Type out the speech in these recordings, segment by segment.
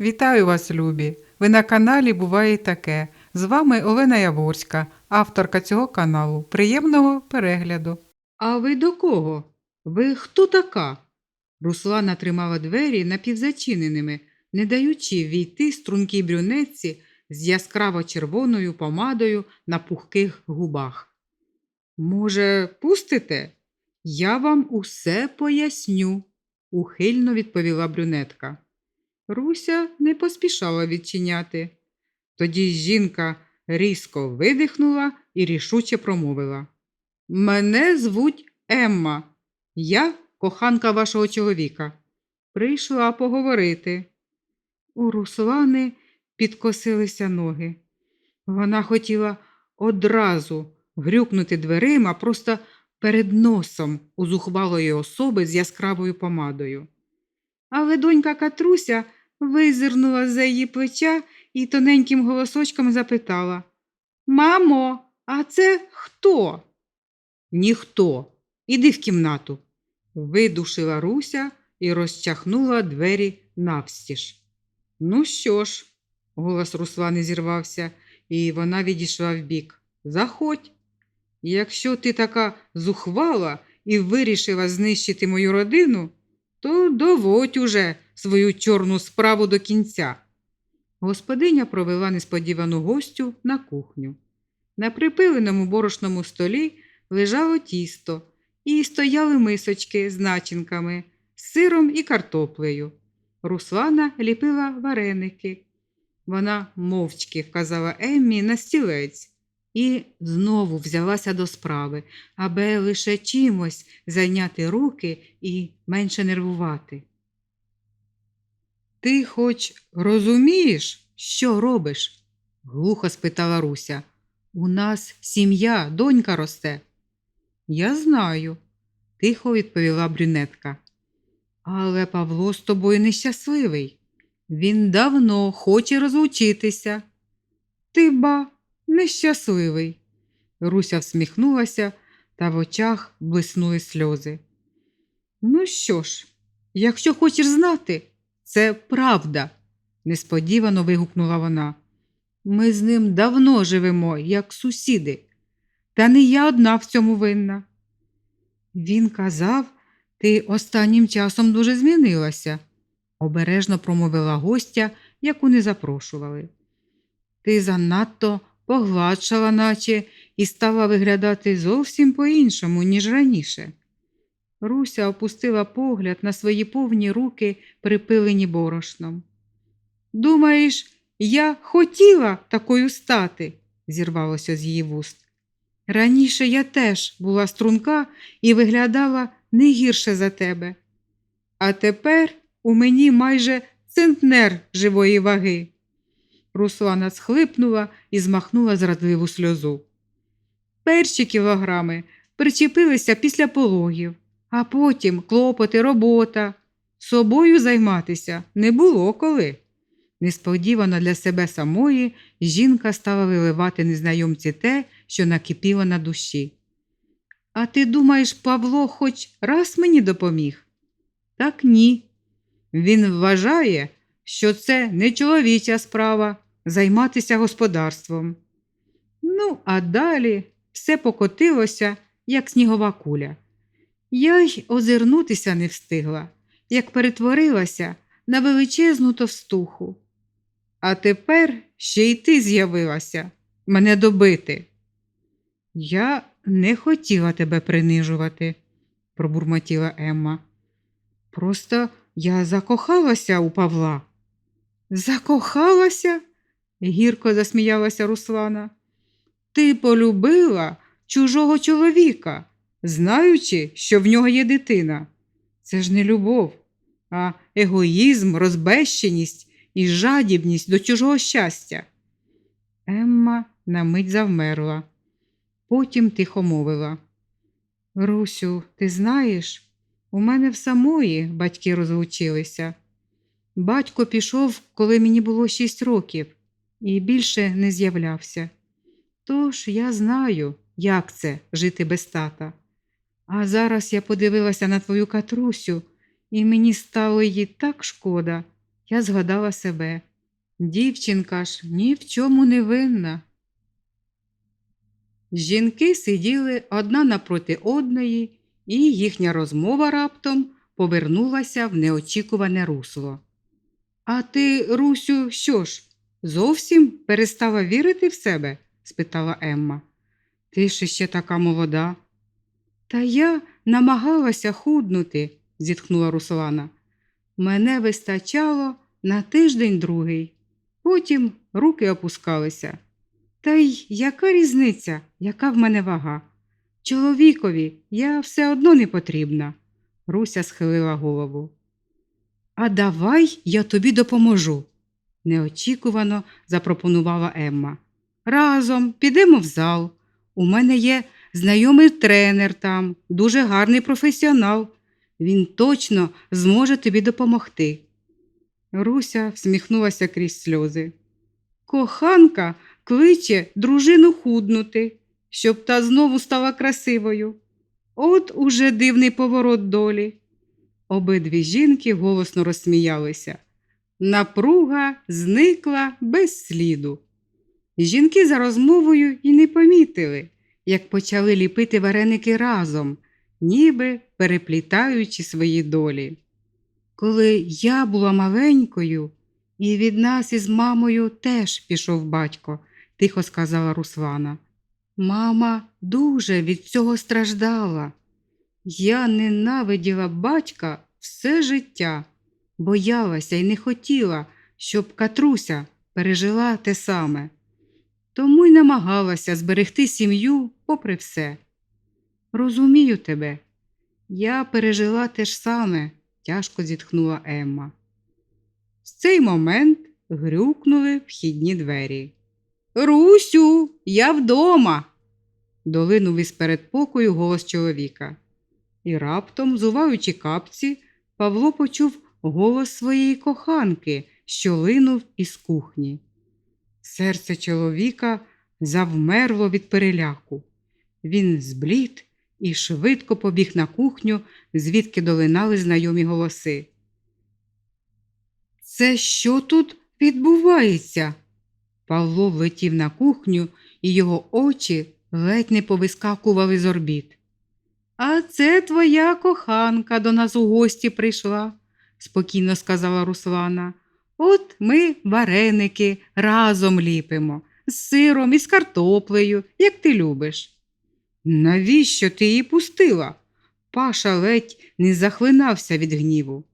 Вітаю вас, любі! Ви на каналі Буває таке. З вами Олена Яворська, авторка цього каналу. Приємного перегляду. А ви до кого? Ви хто така? Руслана тримала двері напівзачиненими, не даючи війти стрункій брюнетці з яскраво червоною помадою на пухких губах. Може, пустите? Я вам усе поясню, ухильно відповіла брюнетка. Руся не поспішала відчиняти. Тоді жінка різко видихнула і рішуче промовила. Мене звуть Емма. Я коханка вашого чоловіка. Прийшла поговорити. У Руслани підкосилися ноги. Вона хотіла одразу грюкнути дверима просто перед носом у зухвалої особи з яскравою помадою. Але донька Катруся визирнула за її плеча і тоненьким голосочком запитала Мамо, а це хто? Ніхто. Іди в кімнату. Видушила Руся і розчахнула двері навстіж. Ну що ж, голос Руслани зірвався, і вона відійшла вбік. Заходь. Якщо ти така зухвала і вирішила знищити мою родину, то доводь уже свою чорну справу до кінця. Господиня провела несподівану гостю на кухню. На припиленому борошному столі лежало тісто і стояли мисочки з начинками, з сиром і картоплею. Руслана ліпила вареники. Вона мовчки вказала Еммі на стілець і знову взялася до справи, аби лише чимось зайняти руки і менше нервувати. Ти хоч розумієш, що робиш? глухо спитала Руся. У нас сім'я, донька росте. Я знаю, тихо відповіла брюнетка. Але Павло з тобою нещасливий. Він давно хоче розлучитися. Ти ба, нещасливий. Руся всміхнулася, та в очах блиснули сльози. Ну що ж, якщо хочеш знати, це правда, несподівано вигукнула вона. Ми з ним давно живемо, як сусіди, та не я одна в цьому винна. Він казав, ти останнім часом дуже змінилася, обережно промовила гостя, яку не запрошували. Ти занадто погладшала, наче, і стала виглядати зовсім по-іншому, ніж раніше. Руся опустила погляд на свої повні руки, припилені борошном. Думаєш, я хотіла такою стати, зірвалося з її вуст. Раніше я теж була струнка і виглядала не гірше за тебе. А тепер у мені майже центнер живої ваги. Руслана схлипнула і змахнула зрадливу сльозу. Перші кілограми причепилися після пологів, а потім клопоти, робота. Собою займатися не було коли. Несподівано для себе самої жінка стала виливати незнайомці те, що накипіло на душі. А ти думаєш, Павло хоч раз мені допоміг? Так ні. Він вважає, що це не чоловіча справа займатися господарством. Ну, а далі все покотилося, як снігова куля. Я й озирнутися не встигла, як перетворилася на величезну товстуху. А тепер ще й ти з'явилася мене добити. Я не хотіла тебе принижувати, пробурмотіла Емма. Просто я закохалася у Павла. Закохалася? гірко засміялася Руслана. Ти полюбила чужого чоловіка, знаючи, що в нього є дитина. Це ж не любов, а егоїзм, розбещеність і жадібність до чужого щастя. Емма на мить завмерла. Потім тихо мовила. Русю, ти знаєш, у мене в самої батьки розлучилися. Батько пішов, коли мені було шість років, і більше не з'являвся. Тож я знаю, як це жити без тата. А зараз я подивилася на твою катрусю, і мені стало її так шкода, Я згадала себе. Дівчинка ж ні в чому не винна. Жінки сиділи одна напроти одної, і їхня розмова раптом повернулася в неочікуване русло. А ти, Русю, що ж, зовсім перестала вірити в себе? спитала Емма. Ти ж ще така молода. Та я намагалася худнути, зітхнула Руслана. Мене вистачало на тиждень другий, потім руки опускалися. Та й яка різниця, яка в мене вага? Чоловікові я все одно не потрібна. Руся схилила голову. А давай я тобі допоможу, неочікувано запропонувала Емма. Разом підемо в зал. У мене є знайомий тренер там, дуже гарний професіонал. Він точно зможе тобі допомогти. Руся всміхнулася крізь сльози. Коханка кличе дружину худнути, щоб та знову стала красивою. От уже дивний поворот долі. Обидві жінки голосно розсміялися. Напруга зникла без сліду. Жінки за розмовою і не помітили, як почали ліпити вареники разом, ніби переплітаючи свої долі. Коли я була маленькою, і від нас із мамою теж пішов батько, тихо сказала Руслана. Мама дуже від цього страждала. Я ненавиділа батька все життя, боялася і не хотіла, щоб Катруся пережила те саме. Тому й намагалася зберегти сім'ю попри все. Розумію тебе, я пережила те ж саме, тяжко зітхнула Емма. В цей момент грюкнули вхідні двері. Русю, я вдома. долинув із передпокою голос чоловіка. І раптом, зуваючи капці, Павло почув голос своєї коханки, що линув із кухні. Серце чоловіка завмерло від переляку. Він зблід і швидко побіг на кухню, звідки долинали знайомі голоси. Це що тут відбувається? Павло влетів на кухню, і його очі ледь не повискакували з орбіт. А це твоя коханка до нас у гості прийшла, спокійно сказала Руслана. От ми вареники разом ліпимо, з сиром і з картоплею, як ти любиш. Навіщо ти її пустила? Паша ледь не захлинався від гніву.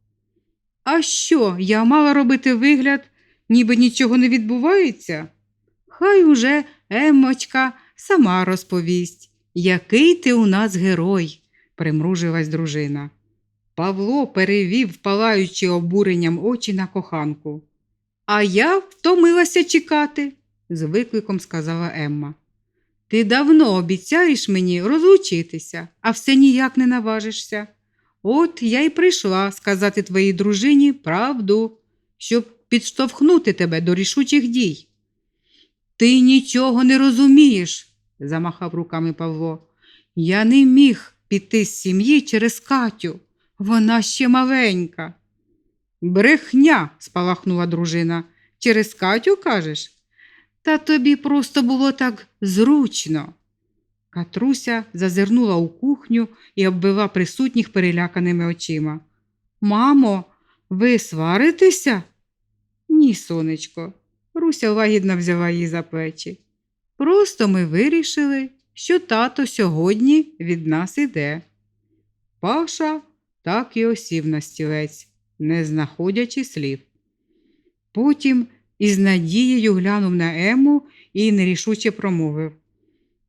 А що, я мала робити вигляд, ніби нічого не відбувається? Хай уже Емочка сама розповість, який ти у нас герой, примружилась дружина. Павло перевів, палаючи обуренням очі на коханку. А я втомилася чекати, з викликом сказала Емма. Ти давно обіцяєш мені розлучитися, а все ніяк не наважишся. От я й прийшла сказати твоїй дружині правду, щоб підштовхнути тебе до рішучих дій. Ти нічого не розумієш, замахав руками Павло. Я не міг піти з сім'ї через Катю. Вона ще маленька. Брехня, спалахнула дружина. Через Катю кажеш? Та тобі просто було так зручно. Катруся зазирнула у кухню і обвела присутніх переляканими очима. Мамо, ви сваритеся? Ні, сонечко. Руся лагідно взяла її за плечі. Просто ми вирішили, що тато сьогодні від нас іде. Паша так і осів на стілець, не знаходячи слів. Потім із надією глянув на Ему і нерішуче промовив.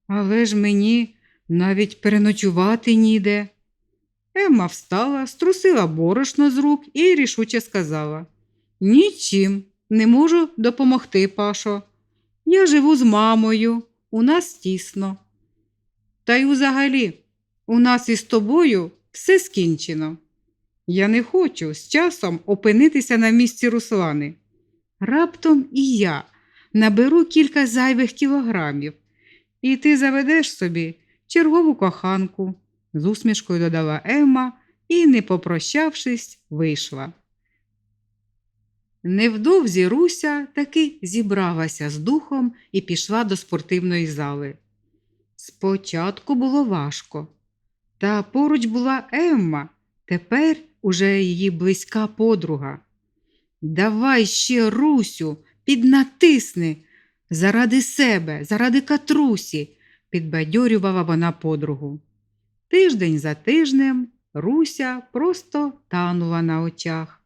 Але ж мені навіть переночувати ніде. Емма встала, струсила борошно з рук і рішуче сказала Нічим не можу допомогти, Пашо. Я живу з мамою, у нас тісно. Та й взагалі, у нас із тобою все скінчено. Я не хочу з часом опинитися на місці Руслани. Раптом і я наберу кілька зайвих кілограмів, і ти заведеш собі чергову коханку, з усмішкою додала Емма і, не попрощавшись, вийшла. Невдовзі Руся таки зібралася з духом і пішла до спортивної зали. Спочатку було важко, та поруч була Емма, тепер уже її близька подруга. Давай ще, Русю, піднатисни заради себе, заради катрусі, підбадьорювала вона подругу. Тиждень за тижнем Руся просто танула на очах.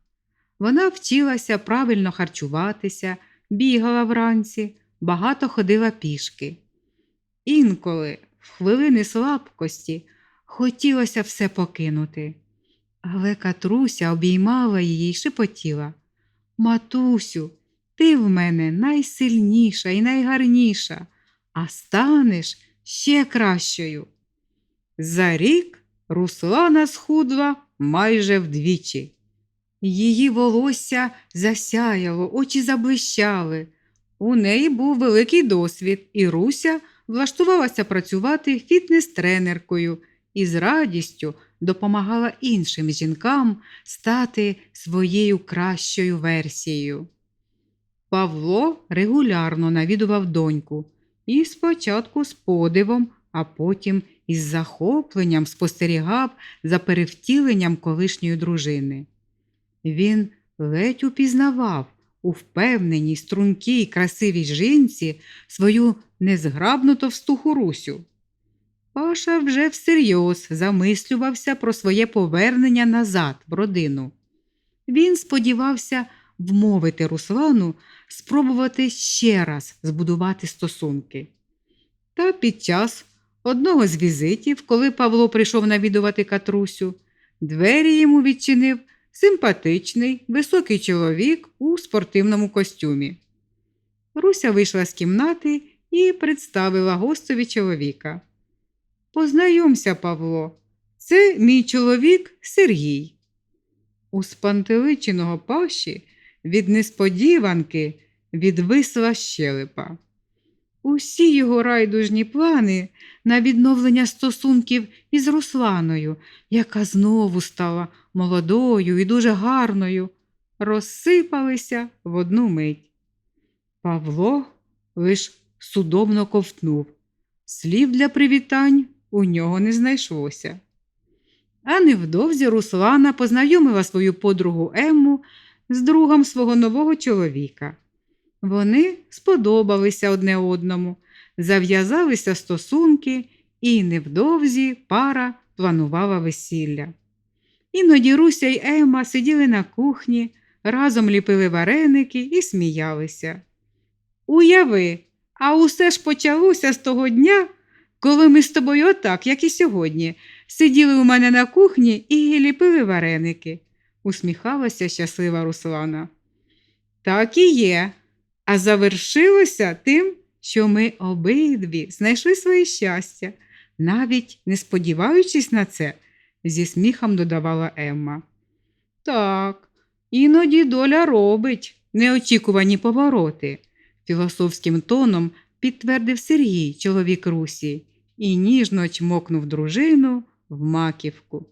Вона вчилася правильно харчуватися, бігала вранці, багато ходила пішки. Інколи, в хвилини слабкості, хотілося все покинути. Але Катруся обіймала її й шепотіла. Матусю, ти в мене найсильніша і найгарніша, а станеш ще кращою. За рік Руслана схудла майже вдвічі. Її волосся засяяло, очі заблищали. У неї був великий досвід, і Руся влаштувалася працювати фітнес-тренеркою і з радістю допомагала іншим жінкам стати своєю кращою версією. Павло регулярно навідував доньку і спочатку з подивом, а потім із захопленням спостерігав за перевтіленням колишньої дружини. Він ледь упізнавав у впевненій, стрункій, красивій жінці свою незграбну товстуху Русю. Паша вже всерйоз замислювався про своє повернення назад в родину. Він сподівався вмовити Руслану спробувати ще раз збудувати стосунки. Та під час одного з візитів, коли Павло прийшов навідувати Катрусю, двері йому відчинив симпатичний, високий чоловік у спортивному костюмі. Руся вийшла з кімнати і представила гостові чоловіка. Познайомся, Павло, це мій чоловік Сергій. У спантеличеного паші від несподіванки відвисла щелепа. Усі його райдужні плани на відновлення стосунків із Русланою, яка знову стала молодою і дуже гарною, розсипалися в одну мить. Павло лиш судомно ковтнув. Слів для привітань у нього не знайшлося. А невдовзі Руслана познайомила свою подругу Емму з другом свого нового чоловіка. Вони сподобалися одне одному, зав'язалися стосунки, і невдовзі пара планувала весілля. Іноді Руся й Ема сиділи на кухні, разом ліпили вареники і сміялися. Уяви, а усе ж почалося з того дня, коли ми з тобою отак, як і сьогодні, сиділи у мене на кухні і ліпили вареники, усміхалася щаслива Руслана. Так і є. А завершилося тим, що ми обидві знайшли своє щастя, навіть не сподіваючись на це, зі сміхом додавала Емма. Так, іноді доля робить неочікувані повороти, філософським тоном підтвердив Сергій, чоловік Русі, і ніжно чмокнув дружину в маківку.